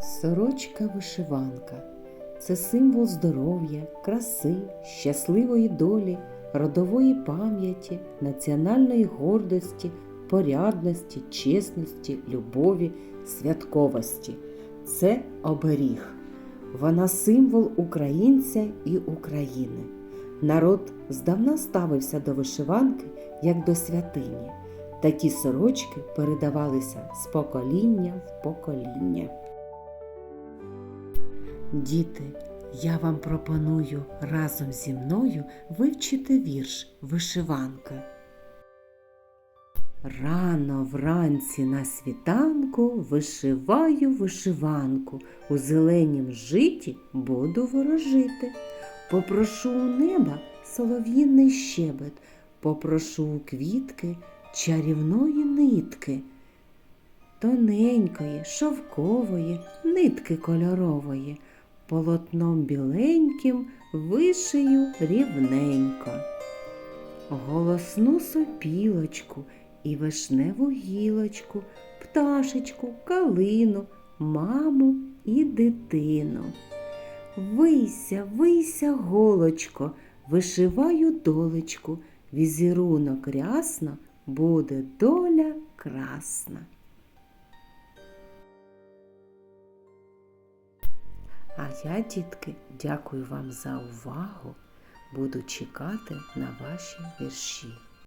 Сорочка вишиванка це символ здоров'я, краси, щасливої долі, родової пам'яті, національної гордості, порядності, чесності, любові, святковості. Це оберіг. Вона символ українця і України. Народ здавна ставився до вишиванки як до святині. Такі сорочки передавалися з покоління в покоління. Діти, я вам пропоную разом зі мною вивчити вірш Вишиванка. Рано вранці на світанку вишиваю вишиванку, у зеленім житі буду ворожити. Попрошу у неба солов'їний щебет, попрошу у квітки чарівної нитки, тоненької, шовкової, нитки кольорової, полотном біленьким вишию рівненько. Голосну сопілочку і вишневу гілочку, пташечку, калину, маму і дитину. Вийся, вийся, голочко, вишиваю долечку, візерунок рясно, буде доля красна. А я, дітки, дякую вам за увагу. Буду чекати на ваші вірші.